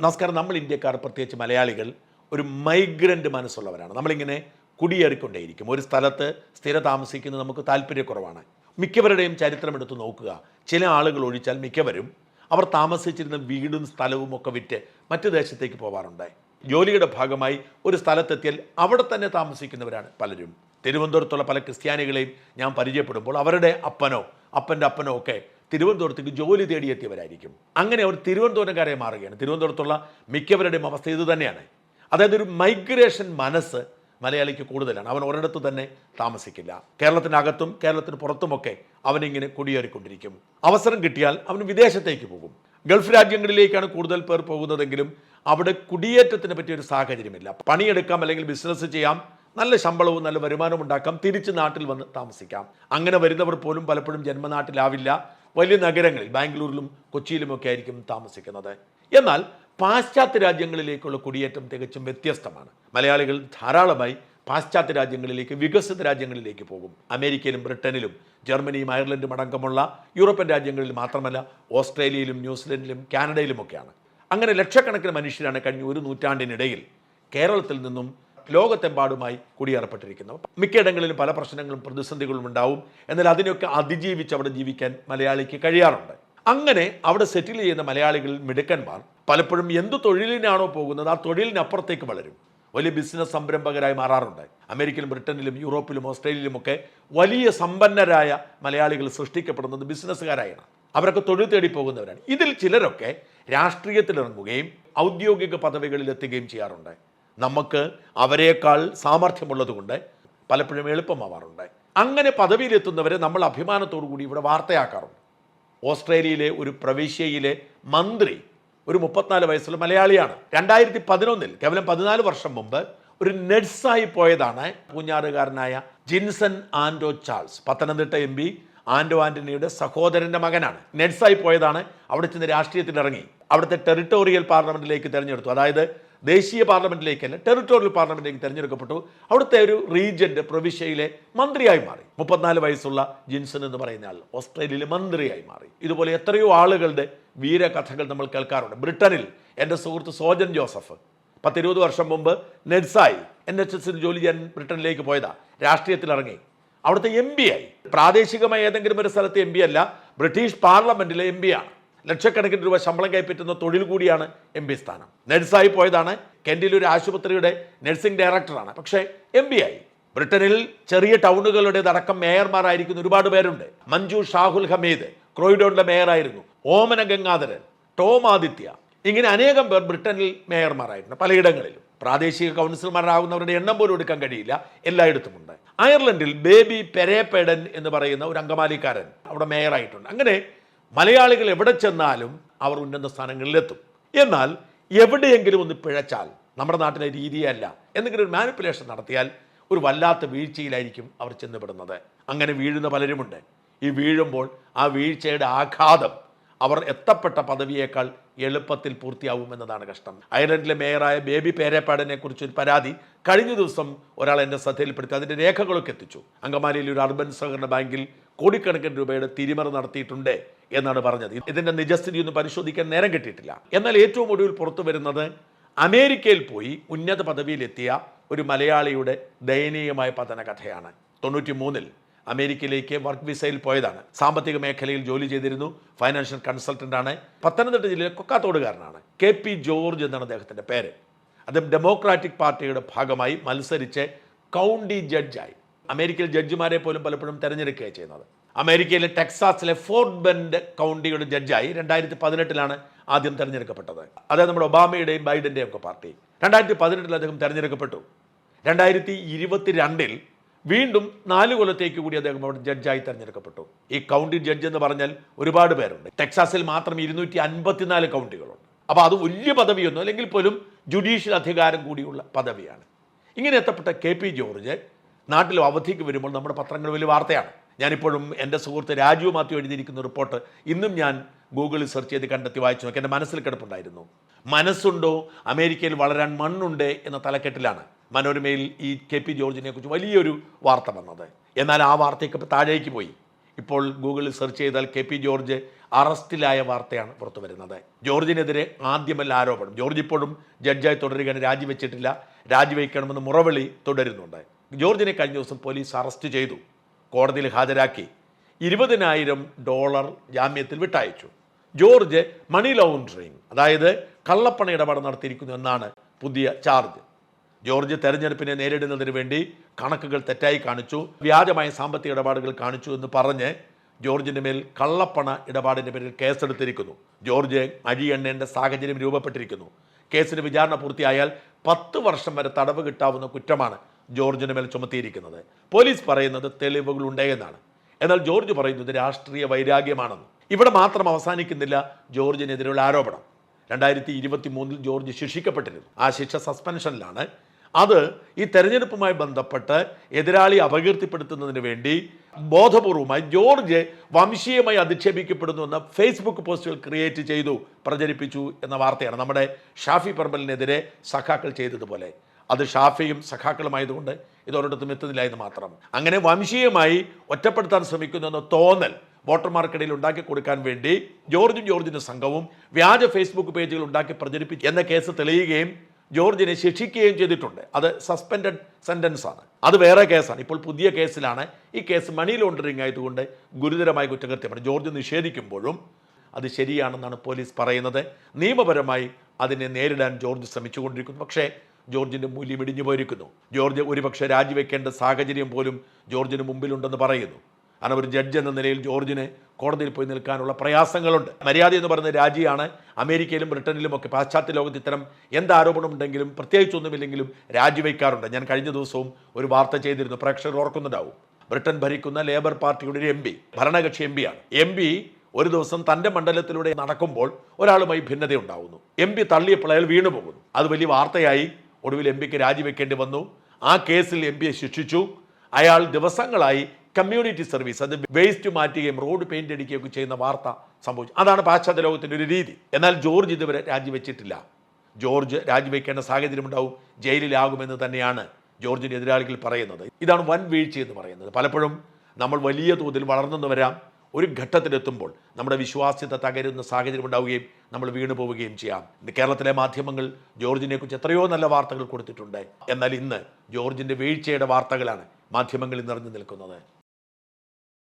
നമസ്കാരം. നമ്മൾ ഇന്ത്യക്കാർ പ്രത്യേകിച്ച് മലയാളികൾ ഒരു മൈഗ്രന്റ് മനസ്സുള്ളവരാണ്. നമ്മളിങ്ങനെ കുടിയേറിക്കൊണ്ടേയിരിക്കും. ഒരു സ്ഥലത്ത് സ്ഥിര താമസിക്കുന്നത് നമുക്ക് താല്പര്യക്കുറവാണ്. മിക്കവരുടെയും ചരിത്രം എടുത്ത് നോക്കുക. ചില ആളുകൾ ഒഴിച്ചാൽ മിക്കവരും അവർ താമസിച്ചിരുന്ന വീടും സ്ഥലവും ഒക്കെ വിറ്റ് മറ്റു ദേശത്തേക്ക് പോകാറുണ്ട് ജോലിയുടെ ഭാഗമായി ഒരു സ്ഥലത്തെത്തിയാൽ അവിടെ തന്നെ താമസിക്കുന്നവരാണ് പലരും. തിരുവനന്തപുരത്തുള്ള പല ക്രിസ്ത്യാനികളെയും ഞാൻ പരിചയപ്പെടുമ്പോൾ അവരുടെ അപ്പനോ അപ്പന്റെ അപ്പനോ ഒക്കെ തിരുവനന്തപുരത്തേക്ക് ജോലി തേടിയെത്തിയവരായിരിക്കും. അങ്ങനെ അവർ തിരുവനന്തപുരംകാരെ മാറുകയാണ്. തിരുവനന്തപുരത്തുള്ള മിക്കവരുടെയും അവസ്ഥ ഇത് തന്നെയാണ്. അതായത് ഒരു മൈഗ്രേഷൻ മനസ്സ് മലയാളിക്ക് കൂടുതലാണ്. അവൻ ഒരിടത്ത് തന്നെ താമസിക്കില്ല. കേരളത്തിനകത്തും കേരളത്തിന് പുറത്തുമൊക്കെ അവനിങ്ങനെ കുടിയേറിക്കൊണ്ടിരിക്കും. അവസരം കിട്ടിയാൽ അവൻ വിദേശത്തേക്ക് പോകും. ഗൾഫ് രാജ്യങ്ങളിലേക്കാണ് കൂടുതൽ പേർ പോകുന്നതെങ്കിലും അവിടെ കുടിയേറ്റത്തിന് പറ്റിയ ഒരു സാഹചര്യമില്ല. പണിയെടുക്കാം അല്ലെങ്കിൽ ബിസിനസ് ചെയ്യാം. നല്ല ശമ്പളവും നല്ല വരുമാനവും ഉണ്ടാക്കാം. തിരിച്ച് നാട്ടിൽ വന്ന് താമസിക്കാം. അങ്ങനെ വരുന്നവർ പോലും പലപ്പോഴും ജന്മനാട്ടിലാവില്ല. വലിയ നഗരങ്ങളിൽ ബാംഗ്ലൂരിലും കൊച്ചിയിലുമൊക്കെ ആയിരിക്കും താമസിക്കുന്നത്. എന്നാൽ പാശ്ചാത്യ രാജ്യങ്ങളിലേക്കുള്ള കുടിയേറ്റം തികച്ചും വ്യത്യസ്തമാണ്. മലയാളികൾ ധാരാളമായി പാശ്ചാത്യ രാജ്യങ്ങളിലേക്ക് വികസിത രാജ്യങ്ങളിലേക്ക് പോകും. അമേരിക്കയിലും ബ്രിട്ടനിലും ജർമ്മനിയും അയർലൻഡും അടക്കമുള്ള യൂറോപ്യൻ രാജ്യങ്ങളിൽ മാത്രമല്ല ഓസ്ട്രേലിയയിലും ന്യൂസിലൻഡിലും കാനഡയിലുമൊക്കെയാണ് അങ്ങനെ ലക്ഷക്കണക്കിന് മനുഷ്യരാണ് കഴിഞ്ഞ ഒരു നൂറ്റാണ്ടിനിടയിൽ കേരളത്തിൽ നിന്നും ലോകത്തെമ്പാടുമായി കുടിയേറപ്പെട്ടിരിക്കുന്നു. മിക്കയിടങ്ങളിലും പല പ്രശ്നങ്ങളും പ്രതിസന്ധികളും ഉണ്ടാവും. എന്നാൽ അതിനെയൊക്കെ അതിജീവിച്ച് അവിടെ ജീവിക്കാൻ മലയാളിക്ക് കഴിയാറുണ്ട്. അങ്ങനെ അവിടെ സെറ്റിൽ ചെയ്യുന്ന മലയാളികളിൽ മിടുക്കന്മാർ പലപ്പോഴും എന്ത് തൊഴിലിനാണോ പോകുന്നത് ആ തൊഴിലിനപ്പുറത്തേക്ക് വളരും. വലിയ ബിസിനസ് സംരംഭകരായി മാറാറുണ്ട്. അമേരിക്കയിലും ബ്രിട്ടനിലും യൂറോപ്പിലും ഓസ്ട്രേലിയയിലുമൊക്കെ വലിയ സമ്പന്നരായ മലയാളികൾ സൃഷ്ടിക്കപ്പെടുന്നത് ബിസിനസ്സുകാരായാണ്. അവരൊക്കെ തൊഴിൽ തേടി പോകുന്നവരാണ്. ഇതിൽ ചിലരൊക്കെ രാഷ്ട്രീയത്തിലിറങ്ങുകയും ഔദ്യോഗിക പദവികളിൽ എത്തുകയും ചെയ്യാറുണ്ട്. നമുക്ക് അവരെക്കാൾ സാമർഥ്യമുള്ളതുകൊണ്ട് പലപ്പോഴും എളുപ്പമാവാറുണ്ട്. അങ്ങനെ പദവിയിലെത്തുന്നവരെ നമ്മൾ അഭിമാനത്തോടു കൂടി ഇവിടെ വാർത്തയാക്കാറുണ്ട്. ഓസ്ട്രേലിയയിലെ ഒരു പ്രവിശ്യയിലെ മന്ത്രി ഒരു മുപ്പത്തിനാല് വയസ്സുള്ള മലയാളിയാണ്. രണ്ടായിരത്തി പതിനൊന്നിൽ കേവലം പതിനാല് വർഷം മുമ്പ് ഒരു നഴ്സായി പോയതാണ് പൂഞ്ഞാറുകാരനായ Jinson Anto Charles. Pathanamthitta M P Anto ആന്റണിയുടെ സഹോദരന്റെ മകനാണ്. നഴ്സായി പോയതാണ് അവിടെ ചെന്ന് രാഷ്ട്രീയത്തിൽ ഇറങ്ങി അവിടുത്തെ ടെറിട്ടോറിയൽ പാർലമെന്റിലേക്ക് തിരഞ്ഞെടുത്തു. അതായത് ദേശീയ പാർലമെന്റിലേക്കല്ല ടെറിട്ടോറിയൽ പാർലമെന്റിലേക്ക് തിരഞ്ഞെടുക്കപ്പെട്ടു. അവിടുത്തെ ഒരു റീജന്റ് പ്രവിശ്യയിലെ മന്ത്രിയായി മാറി. മുപ്പത്തിനാല് വയസ്സുള്ള ജിൻസൺ എന്ന് പറയുന്ന ആൾ ഓസ്ട്രേലിയയിലെ മന്ത്രിയായി മാറി. ഇതുപോലെ എത്രയോ ആളുകളുടെ വീരകഥകൾ നമ്മൾ കേൾക്കാറുണ്ട്. ബ്രിട്ടനിൽ എന്റെ സുഹൃത്ത് സോജൻ ജോസഫ് പത്തിരുപത് വർഷം മുമ്പ് നെഡ്സായി എൻ എച്ച് എസിൽ ജോലി ചെയ്യാൻ ബ്രിട്ടനിലേക്ക് പോയതാ. രാഷ്ട്രീയത്തിൽ ഇറങ്ങി അവിടുത്തെ എം ആയി. പ്രാദേശികമായ ഏതെങ്കിലും ഒരു സ്ഥലത്തെ എം അല്ല ബ്രിട്ടീഷ് പാർലമെന്റിലെ എം ആണ്. ലക്ഷക്കണക്കിന് രൂപ ശമ്പളം കൈപ്പറ്റുന്ന തൊഴിൽ കൂടിയാണ് എം പി സ്ഥാനം. നഴ്സായി പോയതാണ് കെൻഡിൽ ഒരു ആശുപത്രിയുടെ നഴ്സിംഗ് ഡയറക്ടറാണ്. പക്ഷേ എം പി ആയി. ബ്രിട്ടനിൽ ചെറിയ ടൗണുകളുടേതടക്കം മേയർമാരായിരിക്കുന്ന ഒരുപാട് പേരുണ്ട്. മഞ്ജു ഷാഹുൽ ഹമീദ് ക്രോയിഡോണിലെ മേയറായിരുന്നു. ഓമന ഗംഗാധരൻ ടോം ആദിത്യ ഇങ്ങനെ അനേകം പേർ ബ്രിട്ടനിൽ മേയർമാരായിട്ടുണ്ട് പലയിടങ്ങളിലും. പ്രാദേശിക കൗൺസിലർമാരാകുന്നവരുടെ എണ്ണം പോലും എടുക്കാൻ കഴിയില്ല. എല്ലായിടത്തുമുണ്ട്. അയർലൻഡിൽ ബേബി പെരേപെഡൻ എന്ന് പറയുന്ന ഒരു അങ്കമാലിക്കാരൻ അവിടെ മേയറായിട്ടുണ്ട്. അങ്ങനെ മലയാളികൾ എവിടെ ചെന്നാലും അവർ ഉന്നത സ്ഥാനങ്ങളിലെത്തും. എന്നാൽ എവിടെയെങ്കിലും ഒന്ന് പിഴച്ചാൽ നമ്മുടെ നാട്ടിലെ രീതിയല്ല എന്തെങ്കിലും ഒരു മാനിപ്പുലേഷൻ നടത്തിയാൽ ഒരു വല്ലാത്ത വീഴ്ചയിലായിരിക്കും അവർ ചെന്നുപെടുന്നത്. അങ്ങനെ വീഴുന്ന പലരുമുണ്ട്. ഈ വീഴുമ്പോൾ ആ വീഴ്ചയുടെ ആഘാതം അവർ എത്തപ്പെട്ട പദവിയേക്കാൾ എളുപ്പത്തിൽ പൂർത്തിയാവുമെന്നതാണ് കഷ്ടം. അയർലൻഡിലെ മേയറായ ബേബി പേരേപ്പാടിനെ കുറിച്ചൊരു പരാതി കഴിഞ്ഞ ദിവസം ഒരാൾ എന്റെ ശ്രദ്ധയിൽപ്പെടുത്തി. അതിന്റെ രേഖകളൊക്കെ എത്തിച്ചു. അങ്കമാലിയിലെ ഒരു അർബൻ സഹകരണ ബാങ്കിൽ കോടിക്കണക്കിന് രൂപയുടെ തിരിമറി നടത്തിയിട്ടുണ്ട് എന്നാണ് പറഞ്ഞത്. ഇതിന്റെ നിജസ്ഥിതി ഒന്നും പരിശോധിക്കാൻ നേരം കിട്ടിയിട്ടില്ല. എന്നാൽ ഏറ്റവും ഒടുവിൽ പുറത്തു വരുന്നത് അമേരിക്കയിൽ പോയി ഉന്നത പദവിയിലെത്തിയ ഒരു മലയാളിയുടെ ദയനീയമായ പതന കഥയാണ് തൊണ്ണൂറ്റി മൂന്നിൽ അമേരിക്കയിലേക്ക് വർക്ക് വിസയിൽ പോയതാണ്. സാമ്പത്തിക മേഖലയിൽ ജോലി ചെയ്തിരുന്നു. ഫൈനാൻഷ്യൽ കൺസൾട്ടന്റ് ആണ്. പത്തനംതിട്ട ജില്ലയിലെ കൊക്കാത്തോടുകാരനാണ്. കെ പി ജോർജ് എന്നാണ് അദ്ദേഹത്തിന്റെ പേര്. അദ്ദേഹം ഡെമോക്രാറ്റിക് പാർട്ടിയുടെ ഭാഗമായി മത്സരിച്ച് കൗണ്ടി ജഡ്ജായി. അമേരിക്കയിൽ ജഡ്ജിമാരെ പോലും പലപ്പോഴും തിരഞ്ഞെടുക്കുകയാണ് ചെയ്യുന്നത്. അമേരിക്കയിലെ ടെക്സാസിലെ ഫോർട്ട് ബെൻഡ് കൗണ്ടിയുടെ ജഡ്ജായി രണ്ടായിരത്തി പതിനെട്ടിലാണ് ആദ്യം തിരഞ്ഞെടുക്കപ്പെട്ടത്. അതായത് നമ്മുടെ ഒബാമയുടെയും ബൈഡന്റെയും ഒക്കെ പാർട്ടി. രണ്ടായിരത്തി പതിനെട്ടിൽ അദ്ദേഹം തെരഞ്ഞെടുക്കപ്പെട്ടു. രണ്ടായിരത്തി ഇരുപത്തി രണ്ടിൽ വീണ്ടും നാല് കൊല്ലത്തേക്ക് കൂടി അദ്ദേഹം അവിടെ ജഡ്ജായി തിരഞ്ഞെടുക്കപ്പെട്ടു. ഈ കൗണ്ടി ജഡ്ജ് എന്ന് പറഞ്ഞാൽ ഒരുപാട് പേരുണ്ട്. ടെക്സാസിൽ മാത്രം ഇരുന്നൂറ്റി അൻപത്തിനാല് കൗണ്ടികളുണ്ട്. അപ്പോൾ അത് വലിയ പദവിയൊന്നും അല്ലെങ്കിൽ പോലും ജുഡീഷ്യൽ അധികാരം കൂടിയുള്ള പദവിയാണ്. ഇങ്ങനെ എത്തപ്പെട്ട കെ പി ജോർജ് നാട്ടിൽ അവധിക്ക് വരുമ്പോൾ നമ്മുടെ പത്രങ്ങൾ വലിയ വാർത്തയാണ്. ഞാനിപ്പോഴും എന്റെ സുഹൃത്ത് രാജു മാത്യു എഴുതിയിരിക്കുന്ന റിപ്പോർട്ട് ഇന്നും ഞാൻ ഗൂഗിളിൽ സെർച്ച് ചെയ്ത് കണ്ടെത്തി വായിച്ചു നോക്കി. എന്റെ മനസ്സിൽ കിടപ്പുണ്ടായിരുന്നു. മനസ്സുണ്ടോ? അമേരിക്കയിൽ വളരാൻ മണ്ണുണ്ട് എന്ന തലക്കെട്ടിലാണ് മനോരമയിൽ ഈ കെ പി ജോർജിനെ കുറിച്ച് വലിയൊരു വാർത്ത വന്നത്. എന്നാൽ ആ വാർത്തയൊക്കെ താഴേക്ക് പോയി. ഇപ്പോൾ ഗൂഗിളിൽ സെർച്ച് ചെയ്താൽ കെ പി ജോർജ് അറസ്റ്റിലായ വാർത്തയാണ് പുറത്തു വരുന്നത്. ജോർജിനെതിരെ ആദ്യമല്ല ആരോപണം. ജോർജ് ഇപ്പോഴും ജഡ്ജായി തുടരുകയാണ്. രാജിവെച്ചിട്ടില്ല. രാജിവെക്കണമെന്ന് മുറവിളി തുടരുന്നുണ്ട്. ജോർജിനെ കഴിഞ്ഞ ദിവസം പോലീസ് അറസ്റ്റ് ചെയ്തു. കോടതിയിൽ ഹാജരാക്കി. ഇരുപതിനായിരം ഡോളർ ജാമ്യത്തിൽ വിട്ടയച്ചു. ജോർജ് മണി ലോണ്ടറിങ് അതായത് കള്ളപ്പണ ഇടപാട് നടത്തിയിരിക്കുന്നു എന്നാണ് പുതിയ ചാർജ്. ജോർജ് തെരഞ്ഞെടുപ്പിനെ നേരിടുന്നതിന് വേണ്ടി കണക്കുകൾ തെറ്റായി കാണിച്ചു വ്യാജമായ സാമ്പത്തിക ഇടപാടുകൾ കാണിച്ചു എന്ന് പറഞ്ഞ് ജോർജിന്റെ മേൽ കള്ളപ്പണ ഇടപാടിന്റെ പേരിൽ കേസെടുത്തിരിക്കുന്നു. ജോർജ് അഴിയെണ്ണേണ്ട സാഹചര്യം രൂപപ്പെട്ടിരിക്കുന്നു. കേസിന് വിചാരണ പൂർത്തിയായാൽ പത്ത് വർഷം വരെ തടവ് കിട്ടാവുന്ന കുറ്റമാണ് ജോർജിന് മേൽ ചുമത്തിയിരിക്കുന്നത്. പോലീസ് പറയുന്നത് തെളിവുകൾ ഉണ്ടെന്നാണ് എന്നാൽ ജോർജ് പറയുന്നത് രാഷ്ട്രീയ വൈരാഗ്യമാണെന്ന്. ഇവിടെ മാത്രം അവസാനിക്കുന്നില്ല ജോർജിനെതിരെയുള്ള ആരോപണം. രണ്ടായിരത്തി ഇരുപത്തി മൂന്നിൽ ജോർജ് ശിക്ഷിക്കപ്പെട്ടിരുന്നു. ആ ശിക്ഷ സസ്പെൻഷനിലാണ്. അത് ഈ തെരഞ്ഞെടുപ്പുമായി ബന്ധപ്പെട്ട് എതിരാളി അപകീർത്തിപ്പെടുത്തുന്നതിന് വേണ്ടി ബോധപൂർവമായി ജോർജ് വംശീയമായി അധിക്ഷേപിക്കപ്പെടുന്നു എന്ന ഫേസ്ബുക്ക് പോസ്റ്റുകൾ ക്രിയേറ്റ് ചെയ്തു പ്രചരിപ്പിച്ചു എന്ന വാർത്തയാണ് നമ്മുടെ ഷാഫി പറമ്പലിനെതിരെ സഖാക്കൾ ചെയ്തതുപോലെ. അത് ഷാഫിയും സഖാക്കളുമായതുകൊണ്ട് ഇതൊരിടത്തും എത്തുന്നില്ല എന്ന് മാത്രം അങ്ങനെ വംശീയമായി ഒറ്റപ്പെടുത്താൻ ശ്രമിക്കുന്നു എന്ന തോന്നൽ വോട്ടർമാർക്കിടയിൽ ഉണ്ടാക്കി കൊടുക്കാൻ വേണ്ടി ജോർജും ജോർജിന്റെ സംഘവും വ്യാജ ഫേസ്ബുക്ക് പേജുകൾ ഉണ്ടാക്കി പ്രചരിപ്പിച്ചു എന്ന കേസ് തെളിയുകയും ജോർജിനെ ശിക്ഷിക്കുകയും ചെയ്തിട്ടുണ്ട്. അത് സസ്പെൻഡഡ് സെന്റൻസ് ആണ് അത് വേറെ കേസാണ്. ഇപ്പോൾ പുതിയ കേസിലാണ്. ഈ കേസ് മണി ലോണ്ടറിങ് ആയതുകൊണ്ട് ഗുരുതരമായ കുറ്റകൃത്യമാണ്. ജോർജ് നിഷേധിക്കുമ്പോഴും അത് ശരിയാണെന്നാണ് പോലീസ് പറയുന്നത്. നിയമപരമായി അതിനെ നേരിടാൻ ജോർജ് ശ്രമിച്ചുകൊണ്ടിരിക്കുന്നു. പക്ഷേ ജോർജിന്റെ മൂല്യം ഇടിഞ്ഞു പോയിരിക്കുന്നു. ജോർജ് ഒരുപക്ഷെ രാജിവെക്കേണ്ട സാഹചര്യം പോലും ജോർജിന് മുമ്പിലുണ്ടെന്ന് പറയുന്നു. കാരണം ഒരു ജഡ്ജ് എന്ന നിലയിൽ ജോർജിന് കോടതിയിൽ പോയി നിൽക്കാനുള്ള പ്രയാസങ്ങളുണ്ട്. മര്യാദ എന്ന് പറയുന്ന രാജിയാണ് അമേരിക്കയിലും ബ്രിട്ടനിലും ഒക്കെ പാശ്ചാത്യ ലോകത്ത് ഇത്തരം എന്ത് ആരോപണമുണ്ടെങ്കിലും പ്രത്യേകിച്ചൊന്നുമില്ലെങ്കിലും രാജിവെക്കാറുണ്ട്. ഞാൻ കഴിഞ്ഞ ദിവസവും ഒരു വാർത്ത ചെയ്തിരുന്നു. പ്രേക്ഷകർ ഓർക്കുന്നുണ്ടാവും. ബ്രിട്ടൻ ഭരിക്കുന്ന ലേബർ പാർട്ടിയുടെ ഒരു എം പി ഭരണകക്ഷി എം പിയാണ് എം പി ഒരു ദിവസം തന്റെ മണ്ഡലത്തിലൂടെ നടക്കുമ്പോൾ ഒരാളുമായി ഭിന്നതയുണ്ടാവുന്നു. എം പി തള്ളിയപ്പോൾ അയാൾ വീണുപോകുന്നു. അത് വലിയ വാർത്തയായി ഒടുവിൽ എം പിക്ക് രാജിവെക്കേണ്ടി വന്നു. ആ കേസിൽ എം പിയെ ശിക്ഷിച്ചു. അയാൾ ദിവസങ്ങളായി കമ്മ്യൂണിറ്റി സർവീസ് അത് വേസ്റ്റ് മാറ്റുകയും റോഡ് പെയിന്റ് അടിക്കുകയും ഒക്കെ ചെയ്യുന്ന വാർത്ത സംഭവിച്ചു. അതാണ് പാശ്ചാത്യ ലോകത്തിന്റെ ഒരു രീതി. എന്നാൽ ജോർജ് ഇതുവരെ രാജിവെച്ചിട്ടില്ല. ജോർജ് രാജിവെക്കേണ്ട സാഹചര്യം ഉണ്ടാവും. ജയിലിലാകുമെന്ന് തന്നെയാണ് ജോർജിന്റെ എതിരാളികൾ പറയുന്നത്. ഇതാണ് വൻ വീഴ്ച എന്ന് പറയുന്നത്. പലപ്പോഴും നമ്മൾ വലിയ തോതിൽ വളർന്നെന്ന് വരാം. ഒരു ഘട്ടത്തിലെത്തുമ്പോൾ നമ്മുടെ വിശ്വാസ്യത തകരുന്ന സാഹചര്യം ഉണ്ടാവുകയും നമ്മൾ വീണു പോവുകയും ചെയ്യാം. കേരളത്തിലെ മാധ്യമങ്ങൾ ജോർജിനെ കുറിച്ച് എത്രയോ നല്ല വാർത്തകൾ കൊടുത്തിട്ടുണ്ട്. എന്നാൽ ഇന്ന് ജോർജിന്റെ വീഴ്ചയുടെ വാർത്തകളാണ് മാധ്യമങ്ങളിൽ നിറഞ്ഞു നിൽക്കുന്നത്.